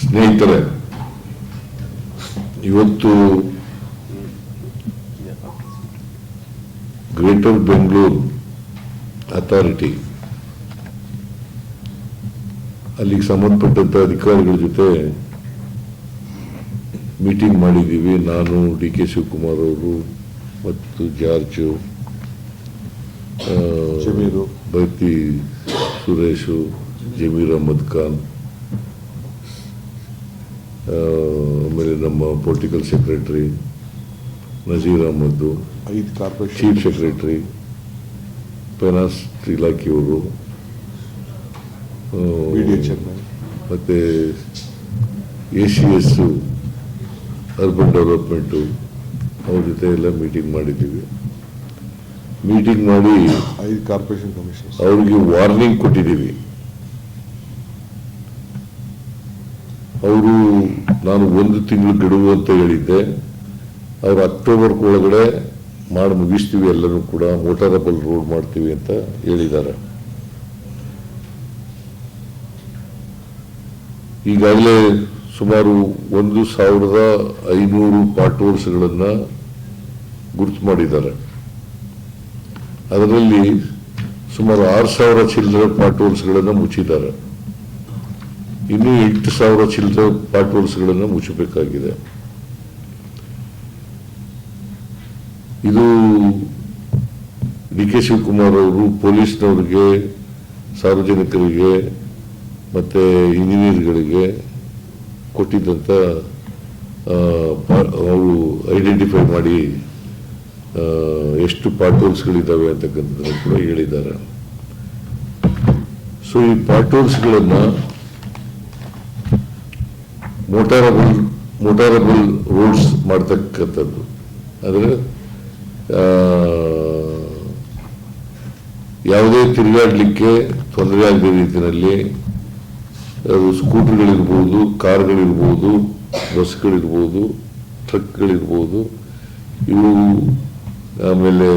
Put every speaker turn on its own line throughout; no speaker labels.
ಸ್ನೇಹಿತರೆ ಇವತ್ತು greater Bengaluru authority ಅಲ್ಲಿಗೆ ಸಂಬಂಧಪಟ್ಟಂತ ಅಧಿಕಾರಿಗಳ ಜೊತೆ ಮೀಟಿಂಗ್ ಮಾಡಿದ್ದೀವಿ ನಾನು ಡಿ ಕೆ ಶಿವಕುಮಾರ್ ಅವರು ಮತ್ತು ಜಾರ್ಜು
ಜಮೀರು.
ಬೈತಿ ಸುರೇಶು ಜಮೀರ್ ಅಹಮದ್ ಖಾನ್ ಆಮೇಲೆ ನಮ್ಮ ಪೊಲಿಟಿಕಲ್ ಸೆಕ್ರೆಟರಿ ನಜೀರ್ ಅಹಮದ್ದು
ಐದು ಕಾರ್ಪೊರೇಷನ್
ಚೀಫ್ ಸೆಕ್ರೆಟರಿ ಫೈನಾನ್ಸ್ ಇಲಾಖೆಯವರು ಮತ್ತು A C S urban development ಅವ್ರ ಜೊತೆ ಎಲ್ಲ ಮೀಟಿಂಗ್ ಮಾಡಿದ್ದೀವಿ. ಮೀಟಿಂಗ್ ಮಾಡಿ
ಐದು ಕಾರ್ಪೊರೇಷನ್ ಕಮಿಷನ್
ಅವ್ರಿಗೆ ವಾರ್ನಿಂಗ್ ಕೊಟ್ಟಿದ್ದೀವಿ. ಅವರು ನಾನು ಒಂದು ತಿಂಗಳು ಗಡುವು ಅಂತ ಹೇಳಿದ್ದೆ. ಅವ್ರು ಅಕ್ಟೋಬರ್ ಒಳಗಡೆ ಮಾಡಿ ಮುಗಿಸ್ತೀವಿ ಎಲ್ಲರೂ ಕೂಡ ಮೋಟಾರಬಲ್ ರೋಡ್ ಮಾಡ್ತೀವಿ ಅಂತ ಹೇಳಿದ್ದಾರೆ. ಈಗಾಗಲೇ ಸುಮಾರು ಒಂದು ಸಾವಿರದ ಐನೂರು ಪಾರ್ಟೋಲ್ಸ್ಗಳನ್ನು ಗುರುತು ಮಾಡಿದ್ದಾರೆ. ಅದರಲ್ಲಿ ಸುಮಾರು ಆರು ಸಾವಿರ ಚಿಲ್ಲರೆ ಪಾರ್ಟೋಲ್ಸ್ಗಳನ್ನು ಮುಚ್ಚಿದ್ದಾರೆ. ಇನ್ನು ಎಂಟು ಸಾವಿರ ಚಿಲ್ಲರೆ ಪಾಟ್ರೋಲ್ಸ್ಗಳನ್ನು ಮುಚ್ಚಬೇಕಾಗಿದೆ. ಇದು ಡಿ ಕೆ ಶಿವಕುಮಾರ್ ಅವರು ಪೊಲೀಸ್ನವ್ರಿಗೆ, ಸಾರ್ವಜನಿಕರಿಗೆ ಮತ್ತೆ ಇಂಜಿನಿಯರ್ಗಳಿಗೆ ಕೊಟ್ಟಿದ್ದಂಥ ಅವರು ಐಡೆಂಟಿಫೈ ಮಾಡಿ ಎಷ್ಟು ಪಾಟ್ರೋಲ್ಸ್ಗಳಿದ್ದಾವೆ ಅಂತಕ್ಕಂಥದ್ದನ್ನು ಕೂಡ ಹೇಳಿದ್ದಾರೆ. ಸೊ ಈ ಪಾರ್ಟೋಲ್ಸ್ಗಳನ್ನು ಮೋಟಾರಬಲ್ ಮೋಟಾರಬಲ್ ರೋಡ್ಸ್ ಮಾಡ್ತಕ್ಕಂಥದ್ದು. ಅಂದರೆ ಯಾವುದೇ ತಿರುಗಾಡಲಿಕ್ಕೆ ತೊಂದರೆ ಆಗದ ರೀತಿಯಲ್ಲಿ ಅದು ಸ್ಕೂಟರ್ಗಳಿರ್ಬೋದು ಕಾರ್ಗಳಿರ್ಬೋದು ಬಸ್ಗಳಿರ್ಬೋದು ಟ್ರಕ್ಗಳಿರ್ಬೋದು ಇವು ಆಮೇಲೆ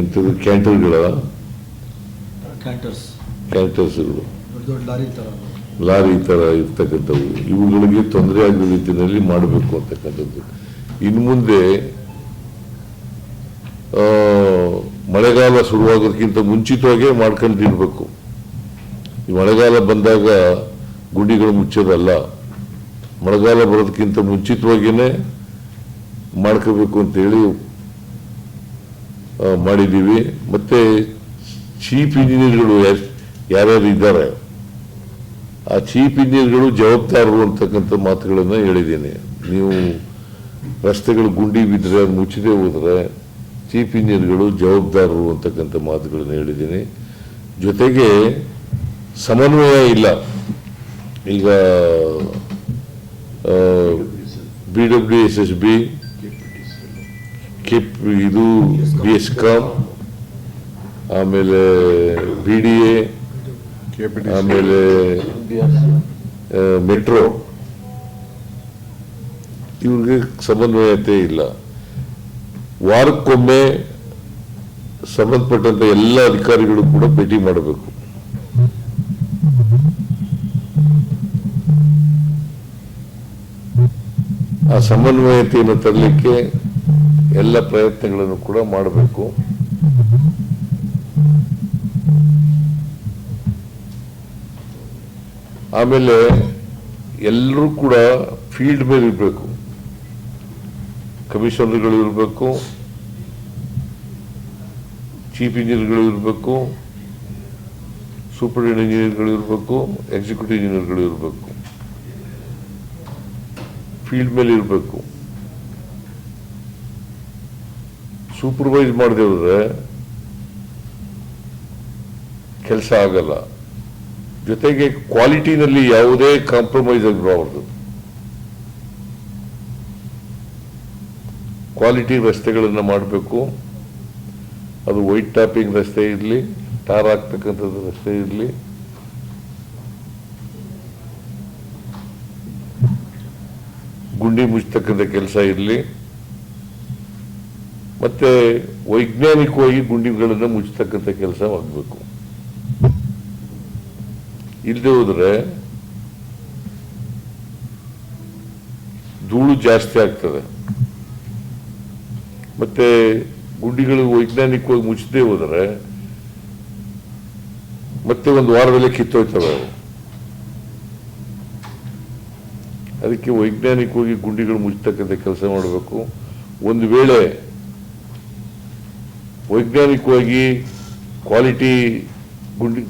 ಎಂಥದ್ದು ಕ್ಯಾಂಟರ್ಗಳ
ಕ್ಯಾಂಟರ್ಸ್.
ಕ್ಯಾಂಟರ್ಸ್ಗಳು.
ದೊಡ್ಡ ದೊಡ್ಡ ಲಾರಿ ಥರ
ಇರ್ತಕ್ಕಂಥವು. ಇವುಗಳಿಗೆ ತೊಂದರೆ ಆಗದ ರೀತಿಯಲ್ಲಿ ಮಾಡಬೇಕು ಅಂತಕ್ಕಂಥದ್ದು. ಇನ್ನು ಮುಂದೆ ಮಳೆಗಾಲ ಶುರುವಾಗೋದಕ್ಕಿಂತ ಮುಂಚಿತವಾಗೇ ಮಾಡ್ಕೊಂಡಿರ್ಬೇಕು. ಈ ಮಳೆಗಾಲ ಬಂದಾಗ ಗುಂಡಿಗಳು ಮುಚ್ಚೋದಲ್ಲ ಮಳೆಗಾಲ ಬರೋದಕ್ಕಿಂತ ಮುಂಚಿತವಾಗಿಯೇ ಮಾಡ್ಕೋಬೇಕು ಅಂತೇಳಿ ಮಾಡಿದ್ದೀವಿ. ಮತ್ತೆ ಚೀಫ್ ಇಂಜಿನಿಯರ್ಗಳು ಯಾರ್- ಯಾರ್ಯಾರು ಇದ್ದಾರೆ ಆ ಚೀಫ್ ಇಂಜಿನಿಯರ್ಗಳು ಜವಾಬ್ದಾರರು ಅಂತಕ್ಕಂಥ ಮಾತುಗಳನ್ನು ಹೇಳಿದ್ದೀನಿ. ನೀವು ರಸ್ತೆಗಳು ಗುಂಡಿ ಬಿದ್ದರೆ ಅದು ಮುಚ್ಚದೆ ಹೋದರೆ ಚೀಫ್ ಇಂಜಿನಿಯರ್ಗಳು ಜವಾಬ್ದಾರರು ಅಂತಕ್ಕಂಥ ಮಾತುಗಳನ್ನು ಹೇಳಿದ್ದೀನಿ. ಜೊತೆಗೆ ಸಮನ್ವಯ ಇಲ್ಲ. ಈಗ B W S S B ಕೆಪ್ ಇದು ಬಿ ಎಸ್ ಕಾಮ್ ಆಮೇಲೆ ಬಿ ಡಿ ಎ ಆಮೇಲೆ ಮೆಟ್ರೋ. ಇವ್ರಿಗೆ ಸಮನ್ವಯತೆ ಇಲ್ಲ. ವಾರಕ್ಕೊಮ್ಮೆ ಸಂಬಂಧಪಟ್ಟಂತ ಎಲ್ಲ ಅಧಿಕಾರಿಗಳು ಕೂಡ ಭೇಟಿ ಮಾಡಬೇಕು. ಆ ಸಮನ್ವಯತೆಯನ್ನು ತರಲಿಕ್ಕೆ ಎಲ್ಲ ಪ್ರಯತ್ನಗಳನ್ನು ಕೂಡ ಮಾಡಬೇಕು. ಆಮೇಲೆ ಎಲ್ಲರೂ ಕೂಡ ಫೀಲ್ಡ್ ಮೇಲೆ ಇರಬೇಕು. ಕಮಿಷನರ್ಗಳು ಇರಬೇಕು. ಚೀಫ್ ಇಂಜಿನಿಯರ್ಗಳು ಇರಬೇಕು. ಸೂಪರ್ ಇಂಜಿನಿಯರ್ಗಳು ಇರಬೇಕು. ಎಕ್ಸಿಕ್ಯೂಟಿವ್ ಇಂಜಿನಿಯರ್ಗಳು ಇರಬೇಕು. ಫೀಲ್ಡ್ ಮೇಲೆ ಇರಬೇಕು. ಸೂಪರ್ವೈಸ್ ಮಾಡದೆ ಹೋದ್ರೆ ಕೆಲಸ ಆಗಲ್ಲ. ಜೊತೆಗೆ ಕ್ವಾಲಿಟಿನಲ್ಲಿ ಯಾವುದೇ ಕಾಂಪ್ರಮೈಸ್ ಆಗಬಾರದು. ಕ್ವಾಲಿಟಿ ರಸ್ತೆಗಳನ್ನು ಮಾಡಬೇಕು. ಅದು ವೈಟ್ ಟಾಪಿಂಗ್ ರಸ್ತೆ ಇರಲಿ ಟಾರ್ ಆಗ್ತಕ್ಕಂಥದ್ದು ರಸ್ತೆ ಇರಲಿ. ಗುಂಡಿ ಮುಚ್ಚತಕ್ಕಂಥ ಕೆಲಸ ಇರಲಿ. ಮತ್ತೆ ವೈಜ್ಞಾನಿಕವಾಗಿ ಗುಂಡಿಗಳನ್ನು ಮುಚ್ಚತಕ್ಕಂಥ ಕೆಲಸ ಆಗಬೇಕು ಇಲ್ಲದೆ ಹೋದ್ರೆ ಧೂಳು ಜಾಸ್ತಿ ಆಗ್ತದೆ. ಮತ್ತೆ ಗುಂಡಿಗಳು ವೈಜ್ಞಾನಿಕವಾಗಿ ಮುಚ್ಚದೇ ಹೋದರೆ ಮತ್ತೆ ಒಂದು ವಾರದಲ್ಲಿ ಕಿತ್ತೋಯ್ತವೆ ಅವು. ಅದಕ್ಕೆ ವೈಜ್ಞಾನಿಕವಾಗಿ ಗುಂಡಿಗಳು ಮುಚ್ಚತಕ್ಕಂಥ ಕೆಲಸ ಮಾಡಬೇಕು. ಒಂದು ವೇಳೆ ವೈಜ್ಞಾನಿಕವಾಗಿ ಕ್ವಾಲಿಟಿ ಗುಂಡಿ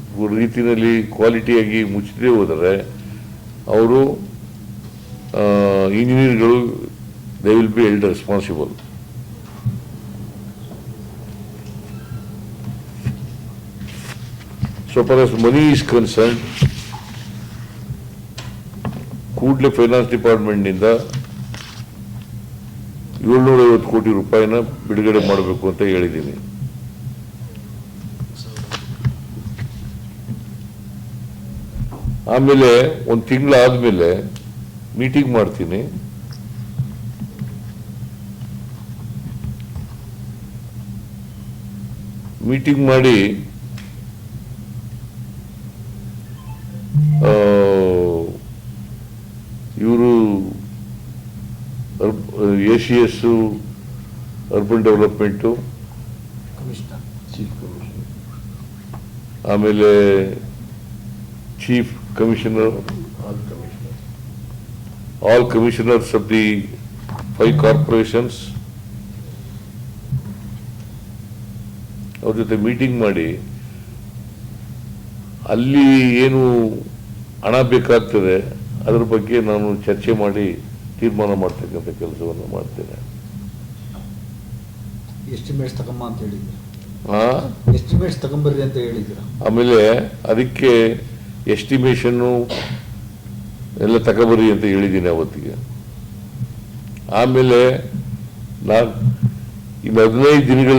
ರೀತಿಯಲ್ಲಿ ಕ್ವಾಲಿಟಿಯಾಗಿ ಮುಚ್ಚದೇ ಹೋದರೆ ಅವರು ಇಂಜಿನಿಯರ್ಗಳು they will be held responsible so far as money is concern ಕೂಡಲೇ ಫೈನಾನ್ಸ್ ಡಿಪಾರ್ಟ್ಮೆಂಟ್ನಿಂದ ಏಳ್ನೂರೈವತ್ತು ಕೋಟಿ ರೂಪಾಯಿನ ಬಿಡುಗಡೆ ಮಾಡಬೇಕು ಅಂತ ಹೇಳಿದ್ದೀನಿ. ಆಮೇಲೆ ಒಂದು ತಿಂಗಳಾದ್ಮೇಲೆ ಮೀಟಿಂಗ್ ಮಾಡ್ತೀನಿ. ಮೀಟಿಂಗ್ ಮಾಡಿ ಇವರು A C S urban development ಆಮೇಲೆ chief commissioner All commissioners of the five corporations ಅವ್ರ ಜೊತೆ ಮೀಟಿಂಗ್ ಮಾಡಿ ಅಲ್ಲಿ ಏನು ಹಣ ಬೇಕಾಗ್ತದೆ ಅದ್ರ ಬಗ್ಗೆ ನಾನು ಚರ್ಚೆ ಮಾಡಿ ತೀರ್ಮಾನ ಮಾಡ್ತಕ್ಕಂಥ ಕೆಲಸವನ್ನು ಮಾಡ್ತೇನೆ.
ಎಸ್ಟಿಮೇಟ್ಸ್ ತಗೊಂಬ ಅಂತ ಹೇಳಿದ್ರು ಎಸ್ಟಿಮೇಟ್ಸ್ ತಗೊಂಬರ್ರಿ ಅಂತ ಹೇಳಿದ್ರು
ಆಮೇಲೆ ಅದಕ್ಕೆ ಎಸ್ಟಿಮೇಷನ್ನು ಎಲ್ಲ ತಗೊಬರಿ ಅಂತ ಹೇಳಿದ್ದೀನಿ ಅವತ್ತಿಗೆ. ಆಮೇಲೆ ನಾನು ಇನ್ನು ಹದಿನೈದು ದಿನಗಳ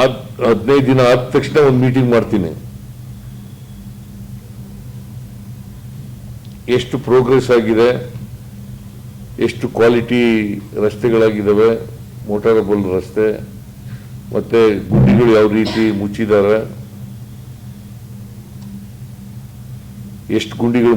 ಆದ, ಹದಿನೈದು ದಿನ ಆದ ತಕ್ಷಣ ಒಂದು ಮೀಟಿಂಗ್ ಮಾಡ್ತೀನಿ. ಎಷ್ಟು ಪ್ರೋಗ್ರೆಸ್ ಆಗಿದೆ, ಎಷ್ಟು ಕ್ವಾಲಿಟಿ ರಸ್ತೆಗಳಾಗಿದ್ದಾವೆ ಮೋಟಾರಬಲ್ ರಸ್ತೆ, ಮತ್ತೆ ಗುಂಡಿಗಳು ಯಾವ ರೀತಿ ಮುಚ್ಚಿದ್ದಾರೆ ಎಷ್ಟು ಗುಂಡಿಗಳು